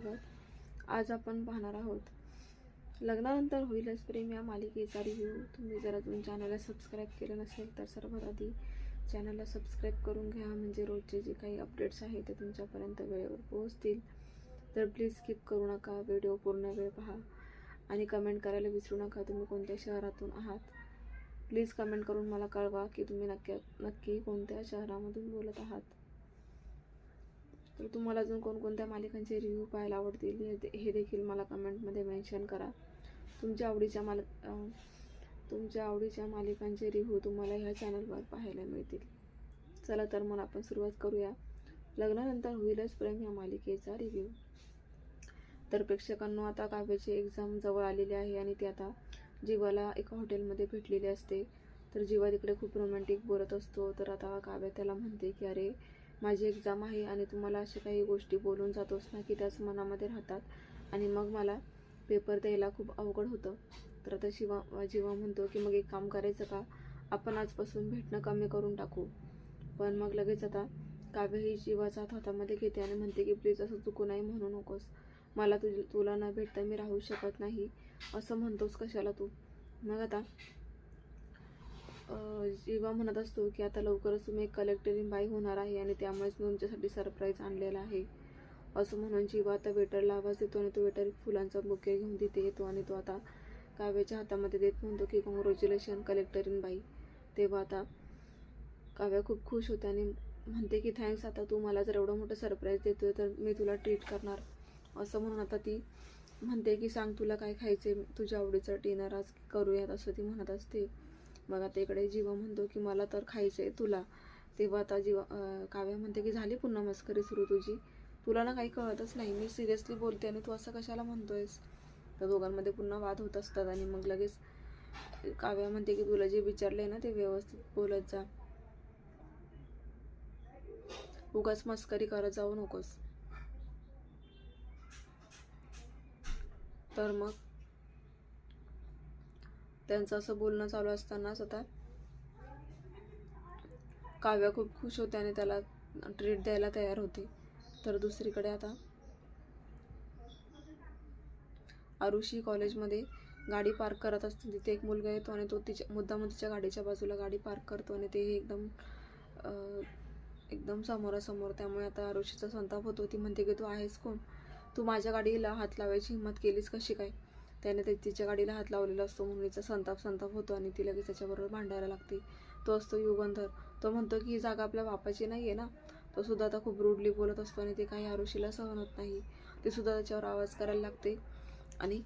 स्वागत आज आपण पाहणार आहोत. लग्नानंतर होईलच प्रेम या मालिकेचा रिव्ह्यू तुम्ही जर अजून चॅनलला सबस्क्राईब केलं नसेल तर सर्वात आधी चॅनलला सबस्क्राईब करून घ्या. म्हणजे रोजचे जे काही अपडेट्स आहेत ते तुमच्यापर्यंत वेळेवर पोहोचतील. तर प्लीज स्किप करू नका. व्हिडिओ पूर्ण वेळ पहा. आणि कमेंट करायला विसरू नका. तुम्ही कोणत्या शहरातून आहात? प्लीज कमेंट करून मला कळवा की तुम्ही नक्की नक्की कोणत्या शहरामधून बोलत आहात. तर तुम्हाला अजून कोणकोणत्या मालिकांचे रिव्ह्यू पाहायला आवडतील हे हे देखील मला कमेंटमध्ये मेन्शन करा. तुमच्या आवडीच्या माल तुमच्या आवडीच्या मालिकांचे रिव्ह्यू तुम्हाला ह्या चॅनलवर पाहायला मिळतील. चला तर मग आपण सुरुवात करूया. लग्नानंतर होईलच प्रेम या मालिकेचा रिव्ह्यू तर प्रेक्षकांनो आता काव्याची एक्झाम जवळ आलेली आहे आणि ती आता जीवाला एका हॉटेलमध्ये भेटलेली असते. तर जीवा तिकडे खूप रोमॅन्टिक बोलत असतो. तर आता काव्या त्याला म्हणते की अरे माझी एक्झाम आहे आणि तुम्हाला अशा काही गोष्टी बोलून जातोस ना की त्याच मनामध्ये राहतात. आणि मग मला पेपर द्यायला खूप अवघड होतं. तर आता शिवा जेव्हा म्हणतो की मग एक काम करायचं का? आपण आजपासून भेटणं कमी करून टाकू. पण मग लगेच आता काव्य ही जीवाचा हातामध्ये घेते आणि म्हणते की प्लीज असं चुकू नाही म्हणू नकोस. मला तुझ तुला न भेटता मी राहू शकत नाही. असं म्हणतोस कशाला तू? मग आता जीवा म्हणत असतो की आता लवकरच तुम्ही एक कलेक्टरिंग बाई होणार आहे आणि त्यामुळेच मी तुमच्यासाठी सरप्राईज आणलेला आहे. असं म्हणून जीवा आता वेटरला आवाज देतो आणि तो वेटर फुलांचा बुके घेऊन तिथे येतो आणि तो आता काव्याच्या हातामध्ये देत म्हणतो की कॉंग्रॅच्युलेशन कलेक्टरीन बाई. तेव्हा आता काव्या खूप खुश होते आणि म्हणते की थँक्स आता तू मला जर एवढं मोठं सरप्राईज देतोय तर मी तुला ट्रीट करणार. असं म्हणून आता ती म्हणते की सांग तुला काय खायचे तुझ्या आवडीचं डिनर आज करूयात असं ती म्हणत असते. मग आता इकडे जीवा म्हणतो की मला तर खायचं आहे तुला. तेव्हा आता जीवा काव्या म्हणते की झाली पुन्हा मस्करी सुरू तुझी. तुला ना काही कळतच नाही. मी सिरियसली बोलते आणि तू असं कशाला म्हणतोयस? तर दोघांमध्ये पुन्हा वाद होत असतात आणि मग लगेच काव्या म्हणते की तुला जे विचारले ना ते व्यवस्थित बोलत जा. उगाच मस्करी करत जाऊ नकोस. तर मग? त्यांचं असं बोलणं चालू असतानाच आता काव्या खूप खुश होते आणि त्याला ट्रीट द्यायला तयार होते. तर दुसरीकडे आता आरुषी कॉलेजमध्ये गाडी पार्क करत असते तिथे एक मुलगा येतो आणि तो तिच्या मुद्दाम तिच्या गाडीच्या बाजूला गाडी पार्क करतो आणि ते एकदम एकदम समोरासमोर. त्यामुळे आता आरुषीचा संताप होतो. ती म्हणते की तू आहेस कोण? तू माझ्या गाडीला हात लावायची हिंमत केलीस कशी काय? त्याने ते तिच्या गाडीला हात लावलेला असतो म्हणून संताप संताप होतो आणि ती लगेच त्याच्याबरोबर भांडायला लागते. तो असतो युगंधर. तो म्हणतो की ही जागा आपल्या बापाची नाही आहे ना? तो सुद्धा आता खूप रूडली बोलत असतो आणि ते काही आरुषीला सहन होत नाही. ती सुद्धा त्याच्यावर आवाज करायला लागते आणि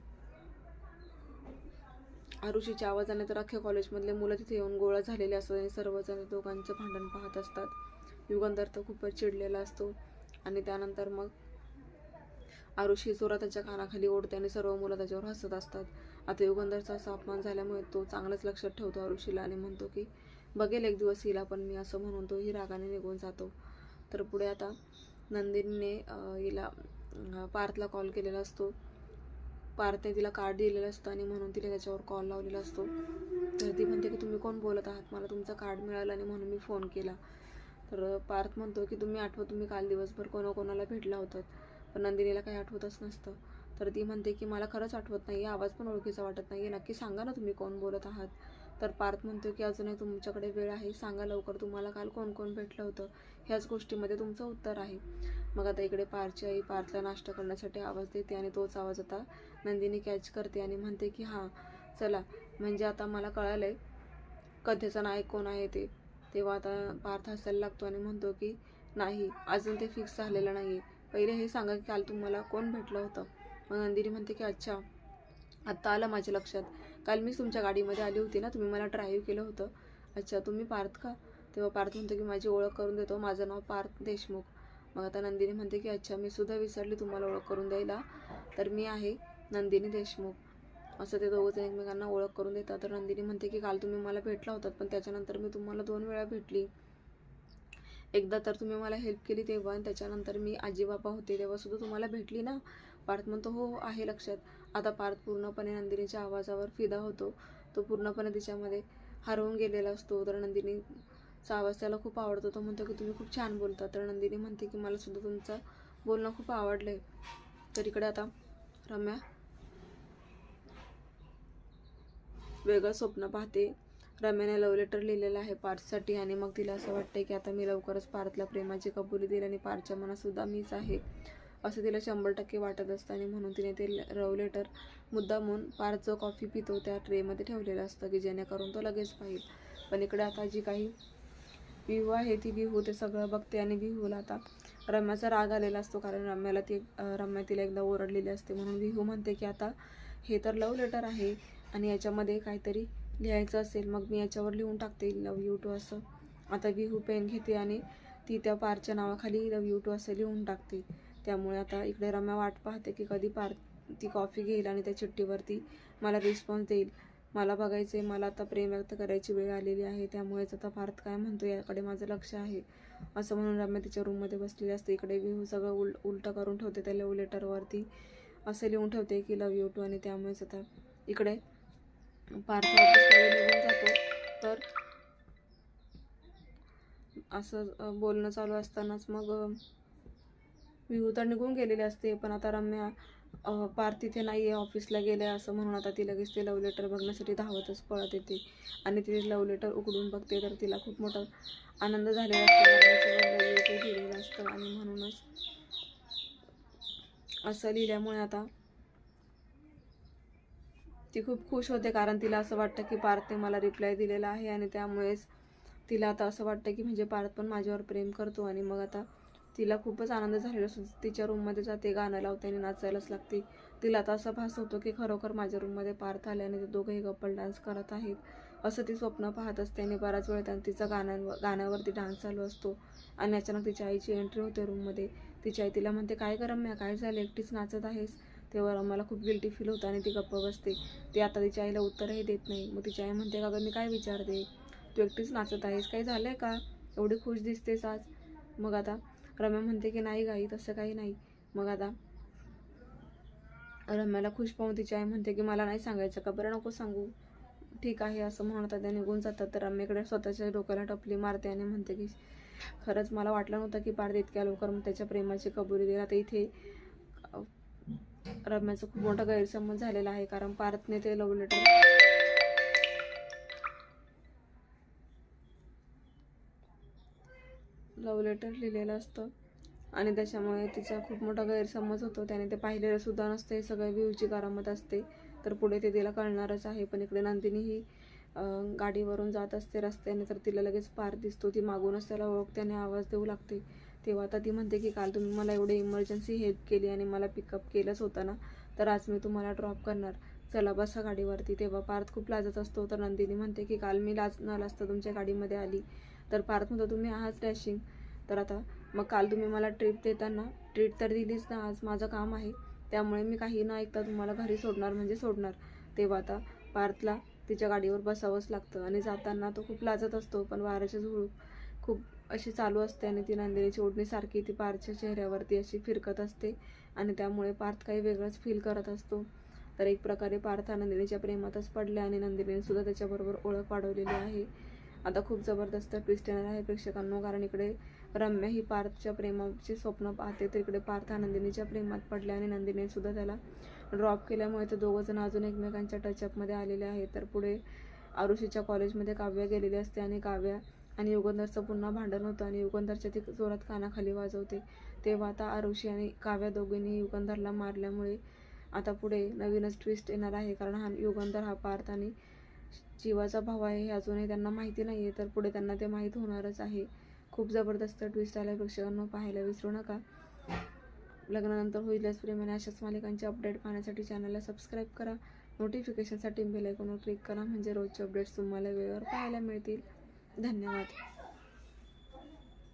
आरुषीच्या आवाजाने तर अख्ख्या कॉलेजमधले मुलं तिथे येऊन गोळा झालेले असतात आणि सर्वजण दोघांचं भांडण पाहत असतात. युगंधर तर खूपच चिडलेला असतो आणि त्यानंतर मग आरुषी जोरात त्याच्या कानाखाली ओढते आणि सर्व मुलं त्याच्यावर हसत असतात. आता युगंधरचा असा अपमान झाल्यामुळे तो चांगलंच लक्षात ठेवतो आरुषीला आणि म्हणतो की बघेल एक दिवस हिला पण मी असं म्हणून तोही रागाने निघून जातो. तर पुढे आता नंदिनीने हिला पार्थला कॉल केलेला असतो. पार्थने तिला कार्ड दिलेलं असतं आणि म्हणून तिला त्याच्यावर कॉल लावलेला असतो. तर ती म्हणते की तुम्ही कोण बोलत आहात? मला तुमचं कार्ड मिळालं आणि म्हणून मी फोन केला. तर पार्थ म्हणतो की तुम्ही आठवत तुम्ही काल दिवसभर कोणाकोणाला भेटला होतात. पण नंदिनीला काही आठवतच नसतं. तर ती म्हणते की मला खरंच आठवत नाही आवाज पण ओळखीचा वाटत नाही. नक्की सांगा ना तुम्ही कोण बोलत आहात. तर पार्थ म्हणतो की अजूनही तुमच्याकडे वेळ आहे. सांगा लवकर तुम्हाला काल कोण कोण भेटलं होतं. ह्याच गोष्टीमध्ये तुमचं उत्तर आहे. मग आता इकडे पारची आई पार्थला नाश्ता करण्यासाठी आवाज देते आणि तोच आवाज आता नंदिनी कॅच करते आणि म्हणते की हां चला. म्हणजे आता मला कळालं आहे कथेचा नायक कोण आहे ते. तेव्हा आता पार्थ हसायला लागतो आणि म्हणतो की नाही अजून ते फिक्स झालेलं नाही आहे पहिले हे सांगा की काल तुम्हाला कोण भेटलं होतं? मग नंदिनी म्हणते की अच्छा आत्ता आलं माझ्या लक्षात. काल मीच तुमच्या गाडीमध्ये आली होती ना तुम्ही मला ड्राईव्ह केलं होतं. अच्छा तुम्ही पार्थ का? तेव्हा पार्थ म्हणतो की माझी ओळख करून देतो. माझं नाव पार्थ देशमुख. मग आता नंदिनी म्हणते की अच्छा मी सुद्धा विसरली तुम्हाला ओळख करून द्यायला. तर मी आहे नंदिनी देशमुख. असं ते दोघंजण एकमेकांना ओळख करून देतात. तर नंदिनी म्हणते की काल तुम्ही मला भेटला होतात पण त्याच्यानंतर मी तुम्हाला दोन वेळा भेटली. एकदा तर तुम्ही मला हेल्प केली तेव्हा आणि त्याच्यानंतर मी आजीबापा होते तेव्हासुद्धा तुम्हाला भेटली ना? पार्थ म्हणतो हो हो, आहे लक्षात. आता पार्थ पूर्णपणे नंदिनीच्या आवाजावर फिदा होतो. तो पूर्णपणे तिच्यामध्ये हरवून गेलेला असतो. तर नंदिनीचा आवाज त्याला खूप आवडतो. तो म्हणतो की तुम्ही खूप छान बोलता. तर नंदिनी म्हणते की मला सुद्धा तुमचं बोलणं खूप आवडलं आहे तर इकडे आता रम्या वेगळं स्वप्न पाहते. रम्याने लव्ह लेटर लिहिलेलं आहे पार्थसाठी आणि मग तिला असं वाटतं की आता मी लवकरच पार्थला प्रेमाची कबुली दिली आणि पार्थच्या मनातसुद्धा मीच आहे. असं तिला शंभर टक्के वाटत असतं आणि म्हणून तिने ते रव लेटर मुद्दामून पार्थ जो कॉफी पितो त्या ट्रेमध्ये ठेवलेलं असतं की जेणेकरून तो लगेच पाहिल. पण इकडे आता जी काही विहू आहे ती विहू ते सगळं बघते आणि विहूला आता रम्याचा राग आलेला असतो कारण रम्याला ती रम्या तिला एकदा ओरडलेली असते म्हणून विहू म्हणते की आता हे तर लव लेटर आहे आणि याच्यामध्ये काहीतरी लिहायचं असेल मग मी याच्यावर लिहून टाकते लव यू टू असं. आता विहू पेन घेते आणि ती त्या पारच्या नावाखाली लव यू टू असं लिहून टाकते. त्यामुळे आता इकडे रम्या वाट पाहते की कधी पार ती कॉफी घेईल आणि त्या चिठ्ठीवरती मला रिस्पॉन्स देईल. मला बघायचे मला आता प्रेम व्यक्त करायची वेळ आलेली आहे त्यामुळेच आता पार्थ काय म्हणतो याकडे माझं लक्ष आहे. असं म्हणून रम्या तिच्या रूममध्ये बसलेली असते. इकडे विहू सगळं उल उलटं करून ठेवते त्या लव लेटरवरती असं लिहून ठेवते की लव यू टू आणि त्यामुळेच आता इकडे पार्थ ऑफिसमध्ये निघून जातो. तर असं बोलणं चालू असतानाच मग विहूता विहू तर निघून गेलेली असते. पण आता रम्या पार्थ तिथे नाही आहे ऑफिसला गेले असं म्हणून आता ती लगेच ते लव्ह लेटर बघण्यासाठी धावतच पळत येते. आणि ती लव्ह लेटर उघडून बघते तर तिला खूप मोठा आनंद झालेला असतो लिहिलेलं असतं. आणि म्हणूनच असं लिहिल्यामुळे आता ती खूप खुश होते कारण तिला असं वाटतं की पार्थने मला रिप्लाय दिलेला आहे आणि त्यामुळेच तिला आता असं वाटतं की म्हणजे पार्थ पण माझ्यावर प्रेम करतो आणि मग आता तिला खूपच आनंद झालेला असतो. तिच्या रूममध्ये जाते गाणं लावते आणि नाचायलाच लागते. तिला आता असा भास होतो की खरोखर माझ्या रूममध्ये पार्थ आले आणि ते दोघंही कपल डान्स करत आहेत. असं ती स्वप्न पाहत असते आणि बराच वेळ त्यांना तिचा गाण्यांवर गाण्यावरती डान्स चालू असतो. आणि अचानक तिच्या आईची एंट्री होते रूममध्ये तिची आई तिला म्हणते काय करम्या काय झालं? एकटीच नाचत आहेस? तेव्हा मला खूप गिल्टी फील होतं आणि ती गप्प बसते. ती आता तिच्या आईला उत्तरही देत नाही. मग तिची आई म्हणते का गं मी काय विचारते? तू एकटीच नाचत आहेस? काही झालं आहे का? एवढी खुश दिसतेस आज. मग आता रम्या म्हणते की नाही गाई तसं काही नाही. मग आता रम्याला खुश पाहून तिची आई म्हणते की मला नाही सांगायचं का? बरं नको सांगू. ठीक आहे असं म्हणतात त्या निघून जातात. तर रम्याकडे स्वतःच्या डोक्याला टपली मारते आणि म्हणते की खरंच मला वाटलं नव्हतं की पार्थ इतक्या लवकर मग त्याच्या प्रेमाची कबुली दिला तर इथे रम्याचा खूप मोठा गैरसमज झालेला आहे कारण पारतने ते लव्ह लेटर लव्ह लेटर लिहिलेलं असतं. आणि त्याच्यामुळे तिचा खूप मोठा गैरसमज होतो. त्याने ते पाहिलेलं सुद्धा नसतं. हे सगळं व्ह्यूची करामत असते. तर पुढे ते तिला कळणारच आहे. पण इकडे नंदिनी ही गाडीवरून जात असते रस्त्याने. तर तिला लगेच पार दिसतो. ती मागूनच त्याला ओळखते आणि आवाज देऊ लागते. तेव्हा आता ती म्हणते की काल तुम्ही मला एवढी इमर्जन्सी हेल्प केली आणि मला पिकअप केलंच होतं ना तर आज मी तुम्हाला ड्रॉप करणार. चला बसा गाडीवरती. तेव्हा पार्थ खूप लाजत असतो. तर नंदिनी म्हणते की काल मी लाज न लाजता तुमच्या गाडीमध्ये आली. तर पार्थ म्हणतो तुम्ही आहात डॅशिंग तर आता मग काल तुम्ही मला ट्रीट देताना ट्रीट तर दिलीच ना आज माझं काम आहे. त्यामुळे मी काही न ऐकता तुम्हाला घरी सोडणार म्हणजे सोडणार. तेव्हा आता पार्थला तिच्या गाडीवर बसावंच लागतं आणि जाताना तो खूप लाजत असतो पण वाऱ्याची झुळूक खूप अशी चालू असते आणि ती नंदिनीची ओढणी सारखी ती पार्थच्या चेहऱ्यावरती अशी फिरकत असते आणि त्यामुळे पार्थ काही वेगळंच फील करत असतो. तर एक प्रकारे पार्थ नंदिनीच्या प्रेमातच पडले आणि नंदिनीने सुद्धा त्याच्याबरोबर ओळख वाढवलेली आहे. आता खूप जबरदस्त ट्विस्ट येणार आहे प्रेक्षकांनो कारण इकडे रम्या ही पार्थच्या प्रेमाचे स्वप्न पाहते. तर इकडे पार्थ नंदिनीच्या प्रेमात पडले आणि नंदिनीने सुद्धा त्याला ड्रॉप केल्यामुळे ते दोघंजण अजून एकमेकांच्या टचअपमध्ये आलेले आहेत. तर पुढे आरुषीच्या कॉलेजमध्ये काव्या गेलेली असते आणि काव्या आणि युगंधरचं पुन्हा भांडण होतं आणि युगंधरच्या ती जोरात कानाखाली वाजवते. तेव्हा आता आरुषी आणि काव्या दोघींनी युगंधरला मारल्यामुळे आता पुढे नवीनच ट्विस्ट येणार आहे. कारण हा युगंधर हा पार्थ आणि जीवाचा भाव आहे हे अजूनही त्यांना माहिती नाही आहे तर पुढे त्यांना ते माहीत होणारच आहे. खूप जबरदस्त ट्विस्ट आल्या प्रेक्षकांना पाहायला विसरू नका. लग्नानंतर होईलच प्रेमाने अशाच मालिकांचे अपडेट पाहण्यासाठी चॅनलला सबस्क्राईब करा. नोटिफिकेशनसाठी बेल आयकॉनवर क्लिक करा. म्हणजे रोजचे अपडेट्स तुम्हाला वेळेवर पाहायला मिळतील. धन्यवाद.